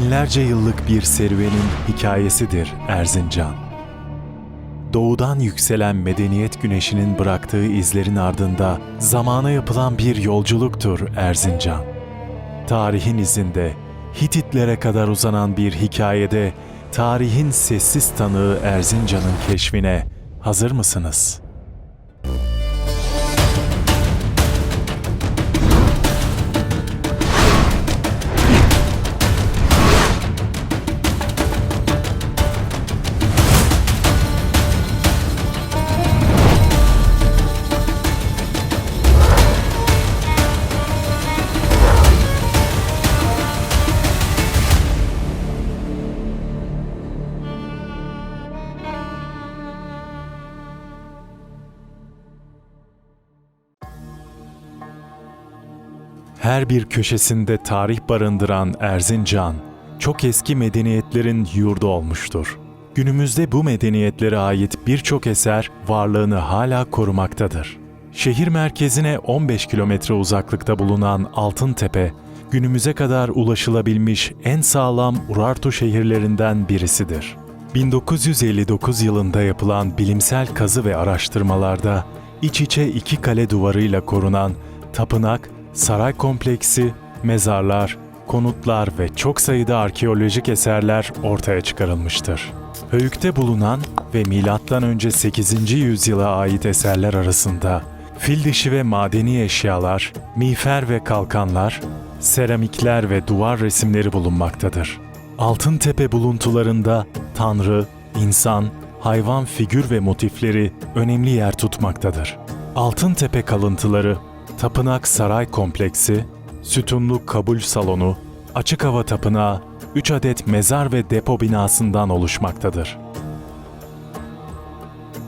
Binlerce yıllık bir serüvenin hikayesidir Erzincan. Doğudan yükselen medeniyet güneşinin bıraktığı izlerin ardında zamana yapılan bir yolculuktur Erzincan. Tarihin izinde Hititlere kadar uzanan bir hikayede tarihin sessiz tanığı Erzincan'ın keşfine hazır mısınız? Bir köşesinde tarih barındıran Erzincan, çok eski medeniyetlerin yurdu olmuştur. Günümüzde bu medeniyetlere ait birçok eser varlığını hala korumaktadır. Şehir merkezine 15 kilometre uzaklıkta bulunan Altıntepe, günümüze kadar ulaşılabilmiş en sağlam Urartu şehirlerinden birisidir. 1959 yılında yapılan bilimsel kazı ve araştırmalarda iç içe iki kale duvarıyla korunan tapınak, saray kompleksi, mezarlar, konutlar ve çok sayıda arkeolojik eserler ortaya çıkarılmıştır. Höyük'te bulunan ve M.Ö. 8. yüzyıla ait eserler arasında fil dişi ve madeni eşyalar, miğfer ve kalkanlar, seramikler ve duvar resimleri bulunmaktadır. Altıntepe buluntularında tanrı, insan, hayvan figür ve motifleri önemli yer tutmaktadır. Altıntepe kalıntıları, tapınak saray kompleksi, sütunlu kabul salonu, açık hava tapınağı, 3 adet mezar ve depo binasından oluşmaktadır.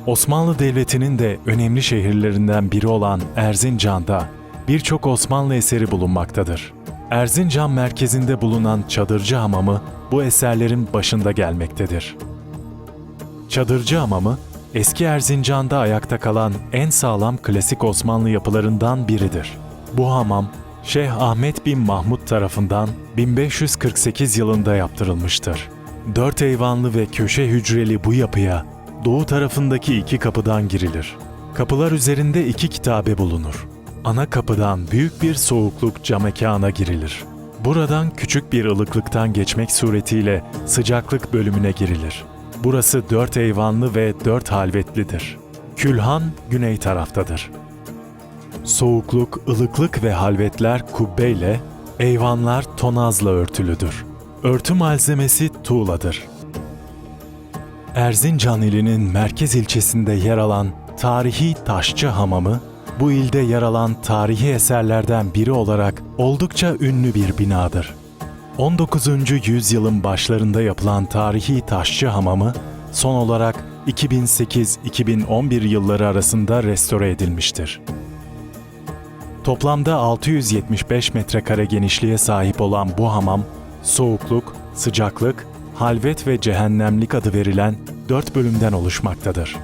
Osmanlı Devleti'nin de önemli şehirlerinden biri olan Erzincan'da birçok Osmanlı eseri bulunmaktadır. Erzincan merkezinde bulunan Çadırcı Hamamı bu eserlerin başında gelmektedir. Çadırcı Hamamı, eski Erzincan'da ayakta kalan en sağlam klasik Osmanlı yapılarından biridir. Bu hamam, Şeyh Ahmet bin Mahmud tarafından 1548 yılında yaptırılmıştır. Dört eyvanlı ve köşe hücreli bu yapıya doğu tarafındaki iki kapıdan girilir. Kapılar üzerinde iki kitabe bulunur. Ana kapıdan büyük bir soğukluk camekana girilir. Buradan küçük bir ılıklıktan geçmek suretiyle sıcaklık bölümüne girilir. Burası dört eyvanlı ve dört halvetlidir. Külhan güney taraftadır. Soğukluk, ılıklık ve halvetler kubbeyle, eyvanlar tonazla örtülüdür. Örtü malzemesi tuğladır. Erzincan ilinin merkez ilçesinde yer alan tarihi Taşçı Hamamı, bu ilde yer alan tarihi eserlerden biri olarak oldukça ünlü bir binadır. 19. yüzyılın başlarında yapılan tarihi Taşçı Hamamı, son olarak 2008-2011 yılları arasında restore edilmiştir. Toplamda 675 metrekare genişliğe sahip olan bu hamam, soğukluk, sıcaklık, halvet ve cehennemlik adı verilen dört bölümden oluşmaktadır.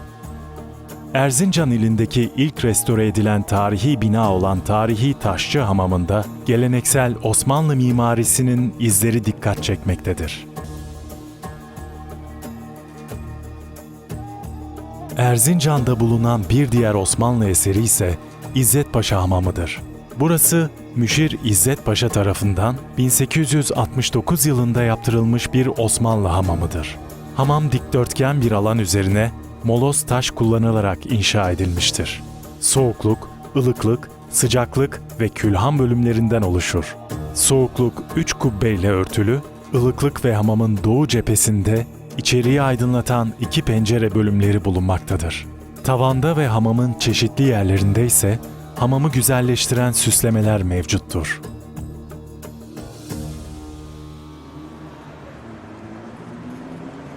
Erzincan ilindeki ilk restore edilen tarihi bina olan Tarihi Taşçı Hamamı'nda geleneksel Osmanlı mimarisinin izleri dikkat çekmektedir. Erzincan'da bulunan bir diğer Osmanlı eseri ise İzzet Paşa Hamamı'dır. Burası Müşir İzzet Paşa tarafından 1869 yılında yaptırılmış bir Osmanlı hamamıdır. Hamam dikdörtgen bir alan üzerine moloz taş kullanılarak inşa edilmiştir. Soğukluk, ılıklık, sıcaklık ve külhan bölümlerinden oluşur. Soğukluk 3 kubbeyle örtülü, ılıklık ve hamamın doğu cephesinde içeriği aydınlatan iki pencere bölümleri bulunmaktadır. Tavanda ve hamamın çeşitli yerlerinde ise hamamı güzelleştiren süslemeler mevcuttur.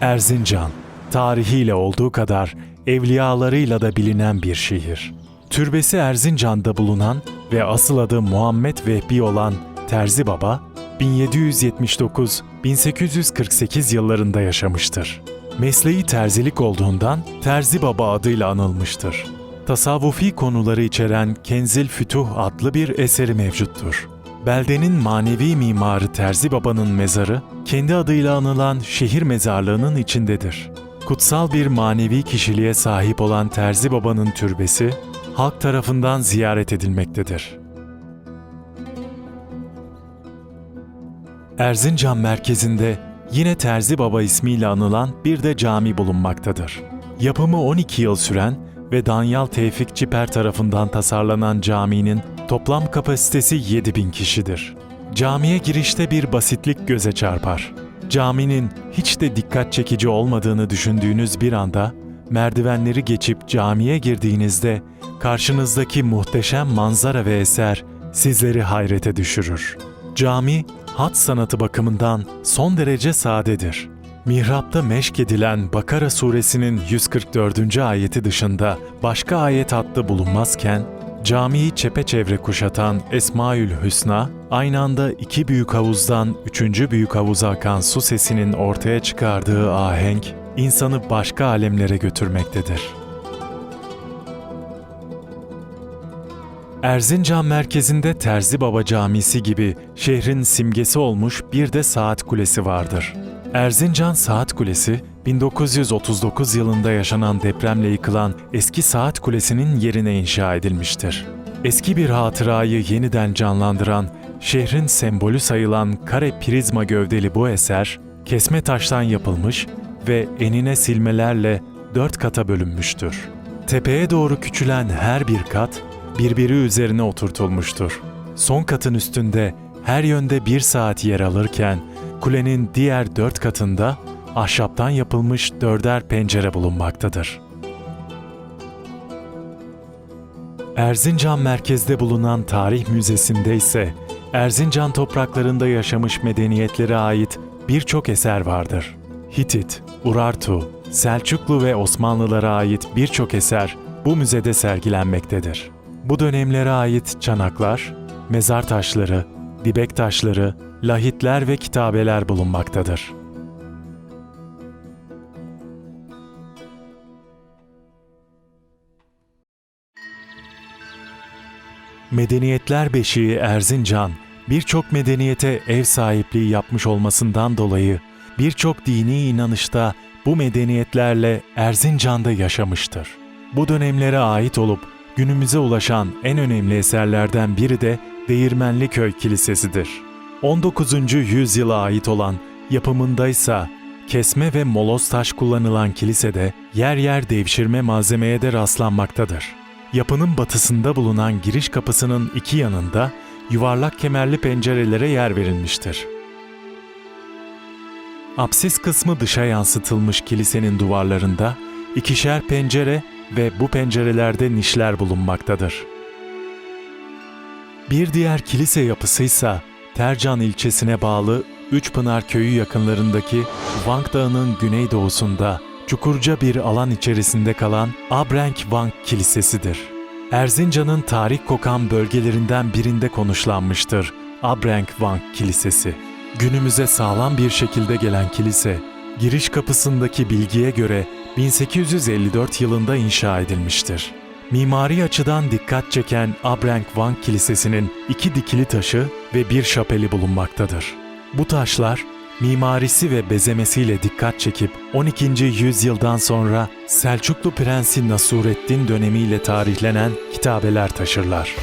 Erzincan, tarihiyle olduğu kadar evliyalarıyla da bilinen bir şehir. Türbesi Erzincan'da bulunan ve asıl adı Muhammed Vehbi olan Terzi Baba, 1779-1848 yıllarında yaşamıştır. Mesleği terzilik olduğundan Terzi Baba adıyla anılmıştır. Tasavvufi konuları içeren Kenzil Fütuh adlı bir eseri mevcuttur. Beldenin manevi mimarı Terzi Baba'nın mezarı, kendi adıyla anılan şehir mezarlığının içindedir. Kutsal bir manevi kişiliğe sahip olan Terzi Baba'nın türbesi, halk tarafından ziyaret edilmektedir. Erzincan merkezinde yine Terzi Baba ismiyle anılan bir de cami bulunmaktadır. Yapımı 12 yıl süren ve Danyal Tevfik Çiper tarafından tasarlanan caminin toplam kapasitesi 7000 kişidir. Camiye girişte bir basitlik göze çarpar. Caminin hiç de dikkat çekici olmadığını düşündüğünüz bir anda merdivenleri geçip camiye girdiğinizde karşınızdaki muhteşem manzara ve eser sizleri hayrete düşürür. Cami, hat sanatı bakımından son derece sadedir. Mihrapta meşk edilen Bakara suresinin 144. ayeti dışında başka ayet hattı bulunmazken, camiyi çepeçevre kuşatan Esmaül Hüsna, aynı anda iki büyük havuzdan üçüncü büyük havuza akan su sesinin ortaya çıkardığı ahenk, insanı başka alemlere götürmektedir. Erzincan merkezinde Terzi Baba Camisi gibi şehrin simgesi olmuş bir de saat kulesi vardır. Erzincan Saat Kulesi, 1939 yılında yaşanan depremle yıkılan eski saat kulesinin yerine inşa edilmiştir. Eski bir hatırayı yeniden canlandıran, şehrin sembolü sayılan kare prizma gövdeli bu eser, kesme taştan yapılmış ve enine silmelerle dört kata bölünmüştür. Tepeye doğru küçülen her bir kat, birbiri üzerine oturtulmuştur. Son katın üstünde her yönde bir saat yer alırken, kulenin diğer dört katında ahşaptan yapılmış dörder pencere bulunmaktadır. Erzincan merkezde bulunan Tarih Müzesi'nde ise Erzincan topraklarında yaşamış medeniyetlere ait birçok eser vardır. Hitit, Urartu, Selçuklu ve Osmanlılara ait birçok eser bu müzede sergilenmektedir. Bu dönemlere ait çanaklar, mezar taşları, dibek taşları, lahitler ve kitabeler bulunmaktadır. Medeniyetler beşiği Erzincan, birçok medeniyete ev sahipliği yapmış olmasından dolayı birçok dini inanışta bu medeniyetlerle Erzincan'da yaşamıştır. Bu dönemlere ait olup günümüze ulaşan en önemli eserlerden biri de Değirmenli Köy Kilisesi'dir. 19. yüzyıla ait olan yapımındaysa kesme ve moloz taş kullanılan kilisede yer yer devşirme malzemeye de rastlanmaktadır. Yapının batısında bulunan giriş kapısının iki yanında yuvarlak kemerli pencerelere yer verilmiştir. Apsis kısmı dışa yansıtılmış kilisenin duvarlarında ikişer pencere ve bu pencerelerde nişler bulunmaktadır. Bir diğer kilise yapısıysa Tercan ilçesine bağlı Üçpınar köyü yakınlarındaki Vank Dağı'nın güneydoğusunda çukurca bir alan içerisinde kalan Abrenk Vank Kilisesi'dir. Erzincan'ın tarih kokan bölgelerinden birinde konuşlanmıştır Abrenk Vank Kilisesi. Günümüze sağlam bir şekilde gelen kilise, giriş kapısındaki bilgiye göre 1854 yılında inşa edilmiştir. Mimari açıdan dikkat çeken Abrenk Vank Kilisesi'nin iki dikili taşı ve bir şapeli bulunmaktadır. Bu taşlar mimarisi ve bezemesiyle dikkat çekip 12. yüzyıldan sonra Selçuklu Prensi Nasureddin dönemiyle tarihlenen kitabeler taşırlar.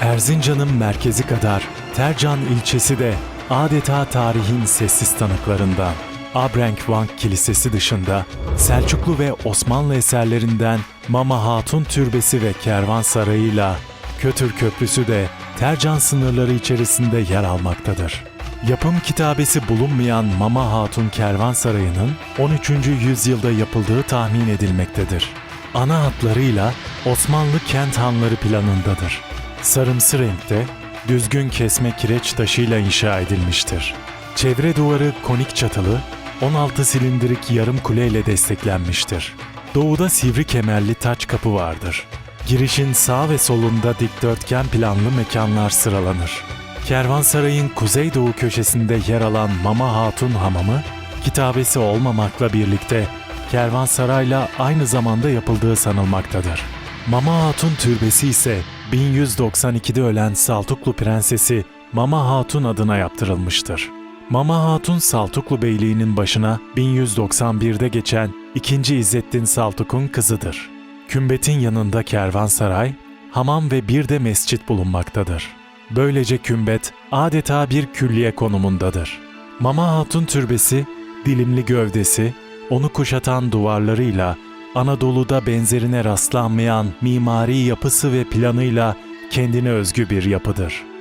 Erzincan'ın merkezi kadar Tercan ilçesi de adeta tarihin sessiz tanıklarından. Abrenk Vank Kilisesi dışında Selçuklu ve Osmanlı eserlerinden Mama Hatun Türbesi ve Kervansarayı'yla Kötür Köprüsü de Tercan sınırları içerisinde yer almaktadır. Yapım kitabesi bulunmayan Mama Hatun Kervansarayı'nın 13. yüzyılda yapıldığı tahmin edilmektedir. Ana hatlarıyla Osmanlı kent hanları planındadır. Sarımsı renkte, düzgün kesme kireç taşıyla inşa edilmiştir. Çevre duvarı konik çatılı, 16 silindirik yarım kule ile desteklenmiştir. Doğuda sivri kemerli taç kapı vardır. Girişin sağ ve solunda dikdörtgen planlı mekanlar sıralanır. Kervansarayın kuzeydoğu köşesinde yer alan Mama Hatun Hamamı, kitabesi olmamakla birlikte kervansarayla aynı zamanda yapıldığı sanılmaktadır. Mama Hatun Türbesi ise 1192'de ölen Saltuklu Prensesi Mama Hatun adına yaptırılmıştır. Mama Hatun Saltuklu Beyliği'nin başına 1191'de geçen 2. İzzettin Saltuk'un kızıdır. Kümbetin yanında kervansaray, hamam ve bir de mescit bulunmaktadır. Böylece kümbet adeta bir külliye konumundadır. Mama Hatun Türbesi, dilimli gövdesi, onu kuşatan duvarlarıyla Anadolu'da benzerine rastlanmayan mimari yapısı ve planıyla kendine özgü bir yapıdır.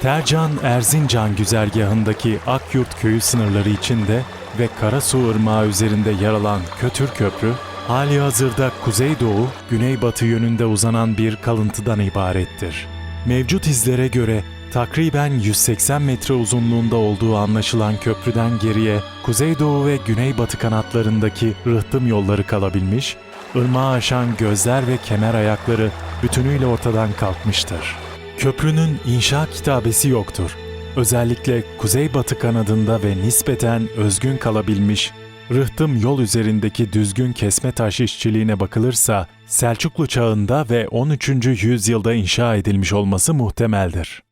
Tercan Erzincan güzergahındaki Akyurt köyü sınırları içinde ve Karasu Irmağı üzerinde yer alan Kötür Köprü, hali hazırda kuzeydoğu, güneybatı yönünde uzanan bir kalıntıdan ibarettir. Mevcut izlere göre takriben 180 metre uzunluğunda olduğu anlaşılan köprüden geriye kuzeydoğu ve güneybatı kanatlarındaki rıhtım yolları kalabilmiş, ırmağı aşan gözler ve kemer ayakları bütünüyle ortadan kalkmıştır. Köprünün inşa kitabesi yoktur. Özellikle kuzeybatı kanadında ve nispeten özgün kalabilmiş rıhtım yol üzerindeki düzgün kesme taş işçiliğine bakılırsa Selçuklu çağında ve 13. yüzyılda inşa edilmiş olması muhtemeldir.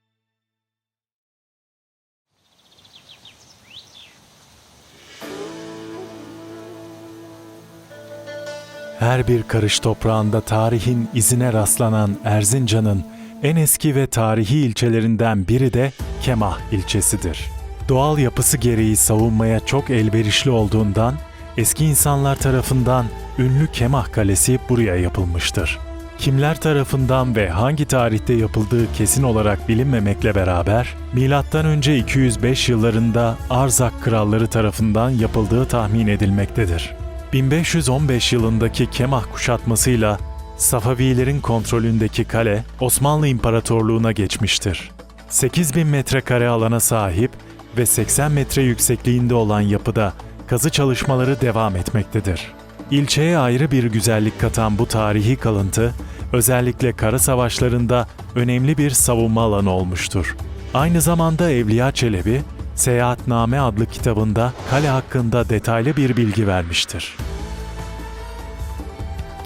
Her bir karış toprağında tarihin izine rastlanan Erzincan'ın en eski ve tarihi ilçelerinden biri de Kemah ilçesidir. Doğal yapısı gereği savunmaya çok elverişli olduğundan eski insanlar tarafından ünlü Kemah Kalesi buraya yapılmıştır. Kimler tarafından ve hangi tarihte yapıldığı kesin olarak bilinmemekle beraber M.Ö. 205 yıllarında Arzak kralları tarafından yapıldığı tahmin edilmektedir. 1515 yılındaki Kemah kuşatmasıyla Safavilerin kontrolündeki kale Osmanlı İmparatorluğu'na geçmiştir. 8000 metrekare alana sahip ve 80 metre yüksekliğinde olan yapıda kazı çalışmaları devam etmektedir. İlçeye ayrı bir güzellik katan bu tarihi kalıntı, özellikle kara savaşlarında önemli bir savunma alanı olmuştur. Aynı zamanda Evliya Çelebi, Seyahatname adlı kitabında kale hakkında detaylı bir bilgi vermiştir.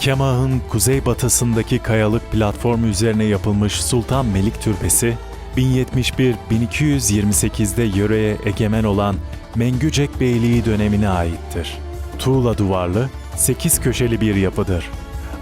Kemah'ın kuzeybatısındaki kayalık platform üzerine yapılmış Sultan Melik Türbesi, 1071-1228'de yöreye egemen olan Mengücek Beyliği dönemine aittir. Tuğla duvarlı, 8 köşeli bir yapıdır.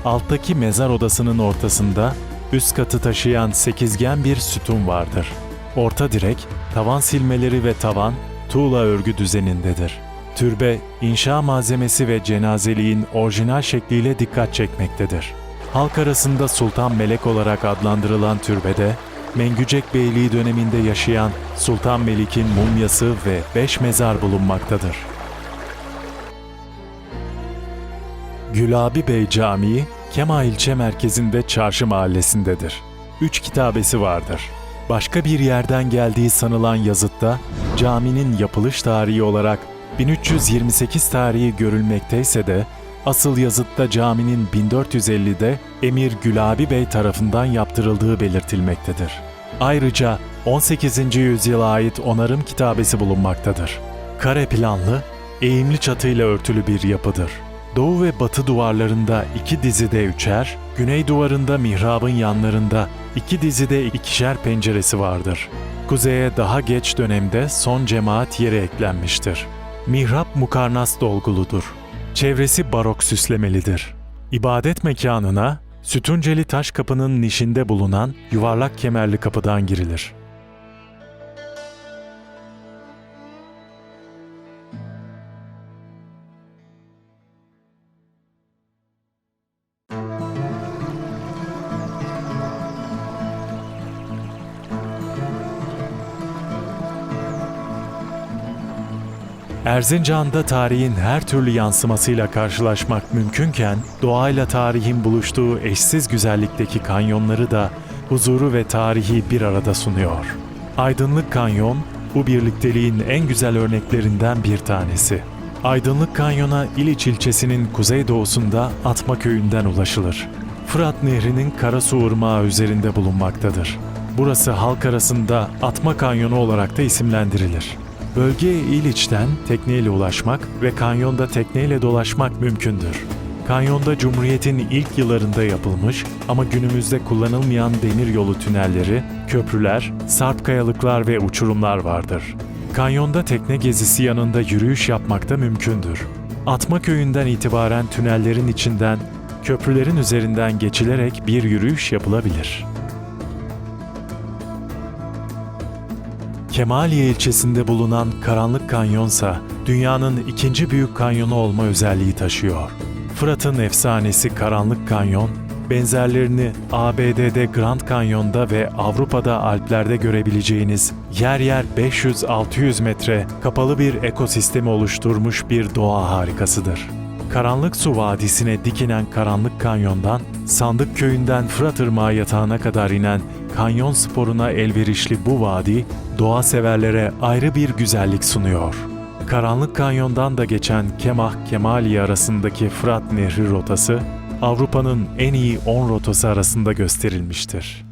Alttaki mezar odasının ortasında üst katı taşıyan sekizgen bir sütun vardır. Orta direk, tavan silmeleri ve tavan tuğla örgü düzenindedir. Türbe, inşa malzemesi ve cenazeliğin orijinal şekliyle dikkat çekmektedir. Halk arasında Sultan Melek olarak adlandırılan türbede, Mengücek Beyliği döneminde yaşayan Sultan Melik'in mumyası ve beş mezar bulunmaktadır. Gülabi Bey Camii, Kema ilçe merkezinde Çarşı mahallesindedir. Üç kitabesi vardır. Başka bir yerden geldiği sanılan yazıtta caminin yapılış tarihi olarak 1328 tarihi görülmekteyse de asıl yazıtta caminin 1450'de Emir Gülabi Bey tarafından yaptırıldığı belirtilmektedir. Ayrıca 18. yüzyıla ait onarım kitabesi bulunmaktadır. Kare planlı, eğimli çatıyla örtülü bir yapıdır. Doğu ve batı duvarlarında iki dizide üçer, güney duvarında mihrabın yanlarında iki dizide ikişer penceresi vardır. Kuzeye daha geç dönemde son cemaat yeri eklenmiştir. Mihrap mukarnas dolguludur. Çevresi barok süslemelidir. İbadet mekanına sütunceli taş kapının nişinde bulunan yuvarlak kemerli kapıdan girilir. Erzincan'da tarihin her türlü yansımasıyla karşılaşmak mümkünken, doğayla tarihin buluştuğu eşsiz güzellikteki kanyonları da huzuru ve tarihi bir arada sunuyor. Aydınlık Kanyon, bu birlikteliğin en güzel örneklerinden bir tanesi. Aydınlık Kanyon'a İliç ilçesinin kuzeydoğusunda Atma köyünden ulaşılır. Fırat Nehri'nin Karasu Irmağı üzerinde bulunmaktadır. Burası halk arasında Atma Kanyonu olarak da isimlendirilir. Bölgeye İliç'ten tekneyle ulaşmak ve kanyonda tekneyle dolaşmak mümkündür. Kanyonda Cumhuriyet'in ilk yıllarında yapılmış ama günümüzde kullanılmayan demir yolu tünelleri, köprüler, sarp kayalıklar ve uçurumlar vardır. Kanyonda tekne gezisi yanında yürüyüş yapmak da mümkündür. Atma köyünden itibaren tünellerin içinden, köprülerin üzerinden geçilerek bir yürüyüş yapılabilir. Kemaliye ilçesinde bulunan Karanlık Kanyonsa dünyanın ikinci büyük kanyonu olma özelliği taşıyor. Fırat'ın efsanesi Karanlık Kanyon, benzerlerini ABD'de Grand Canyon'da ve Avrupa'da Alplerde görebileceğiniz yer yer 500-600 metre kapalı bir ekosistemi oluşturmuş bir doğa harikasıdır. Karanlık Su Vadisi'ne dikinen Karanlık Kanyon'dan, Sandık Köyü'nden Fırat Irmağı yatağına kadar inen kanyon sporuna elverişli bu vadi, doğa severlere ayrı bir güzellik sunuyor. Karanlık Kanyon'dan da geçen Kemah-Kemaliye arasındaki Fırat Nehri rotası, Avrupa'nın en iyi 10 rotası arasında gösterilmiştir.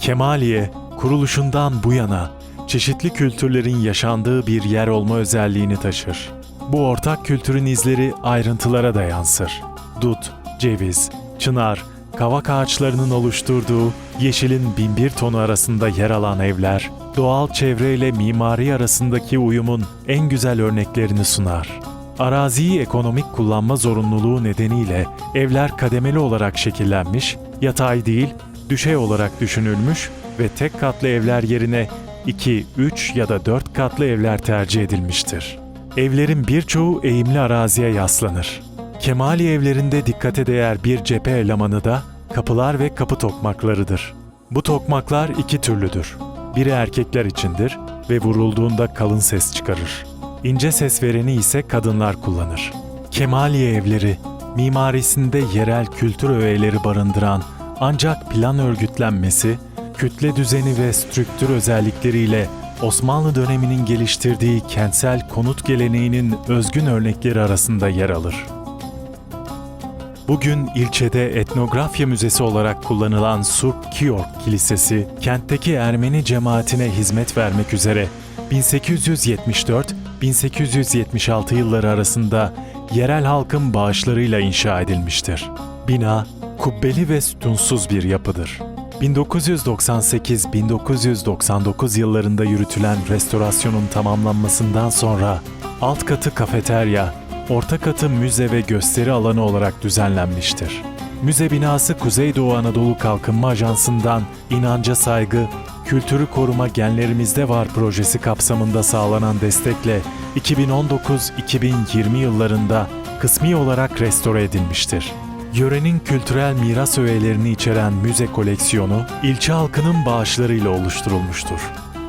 Kemaliye, kuruluşundan bu yana çeşitli kültürlerin yaşandığı bir yer olma özelliğini taşır. Bu ortak kültürün izleri ayrıntılara da yansır. Dut, ceviz, çınar, kavak ağaçlarının oluşturduğu yeşilin binbir tonu arasında yer alan evler, doğal çevreyle mimari arasındaki uyumun en güzel örneklerini sunar. Araziyi ekonomik kullanma zorunluluğu nedeniyle evler kademeli olarak şekillenmiş, yatay değil, düşey olarak düşünülmüş ve tek katlı evler yerine 2, 3 ya da 4 katlı evler tercih edilmiştir. Evlerin birçoğu eğimli araziye yaslanır. Kemali evlerinde dikkate değer bir cephe elemanı da kapılar ve kapı tokmaklarıdır. Bu tokmaklar iki türlüdür. Biri erkekler içindir ve vurulduğunda kalın ses çıkarır. İnce ses vereni ise kadınlar kullanır. Kemaliye evleri, mimarisinde yerel kültür öğeleri barındıran ancak plan örgütlenmesi, kütle düzeni ve strüktür özellikleriyle Osmanlı döneminin geliştirdiği kentsel konut geleneğinin özgün örnekleri arasında yer alır. Bugün ilçede etnografya müzesi olarak kullanılan Surp Kiyork Kilisesi, kentteki Ermeni cemaatine hizmet vermek üzere 1874-1876 yılları arasında yerel halkın bağışlarıyla inşa edilmiştir. Bina, kubbeli ve sütunsuz bir yapıdır. 1998-1999 yıllarında yürütülen restorasyonun tamamlanmasından sonra alt katı kafeterya, orta katı müze ve gösteri alanı olarak düzenlenmiştir. Müze binası Kuzeydoğu Anadolu Kalkınma Ajansı'ndan inanca saygı, kültürü koruma genlerimizde var projesi kapsamında sağlanan destekle 2019-2020 yıllarında kısmi olarak restore edilmiştir. Yörenin kültürel miras öğelerini içeren müze koleksiyonu ilçe halkının bağışlarıyla oluşturulmuştur.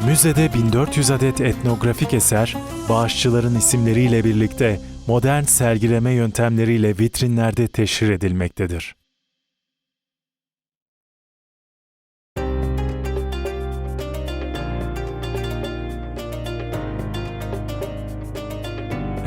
Müzede 1400 adet etnografik eser, bağışçıların isimleriyle birlikte modern sergileme yöntemleriyle vitrinlerde teşhir edilmektedir.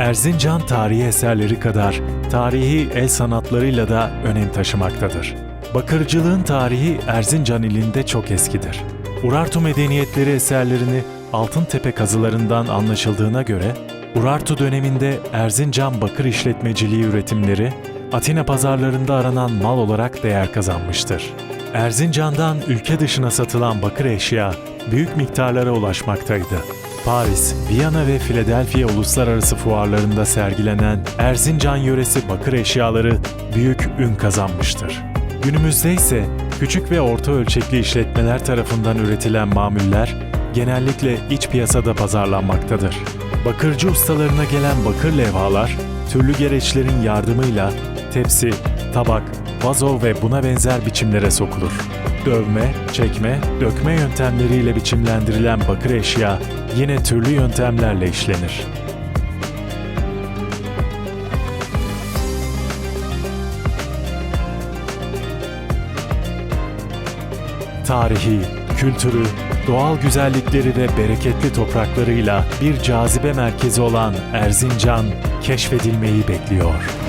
Erzincan tarihi eserleri kadar tarihi el sanatlarıyla da önem taşımaktadır. Bakırcılığın tarihi Erzincan ilinde çok eskidir. Urartu medeniyetleri eserlerini Altıntepe kazılarından anlaşıldığına göre Urartu döneminde Erzincan bakır işletmeciliği üretimleri Atina pazarlarında aranan mal olarak değer kazanmıştır. Erzincan'dan ülke dışına satılan bakır eşya büyük miktarlara ulaşmaktaydı. Paris, Viyana ve Philadelphia uluslararası fuarlarında sergilenen Erzincan yöresi bakır eşyaları büyük ün kazanmıştır. Günümüzde ise küçük ve orta ölçekli işletmeler tarafından üretilen mamuller genellikle iç piyasada pazarlanmaktadır. Bakırcı ustalarına gelen bakır levhalar, türlü gereçlerin yardımıyla tepsi, tabak, vazo ve buna benzer biçimlere sokulur. Dövme, çekme, dökme yöntemleriyle biçimlendirilen bakır eşya yine türlü yöntemlerle işlenir. Tarihi, kültürü, doğal güzellikleri ve bereketli topraklarıyla bir cazibe merkezi olan Erzincan keşfedilmeyi bekliyor.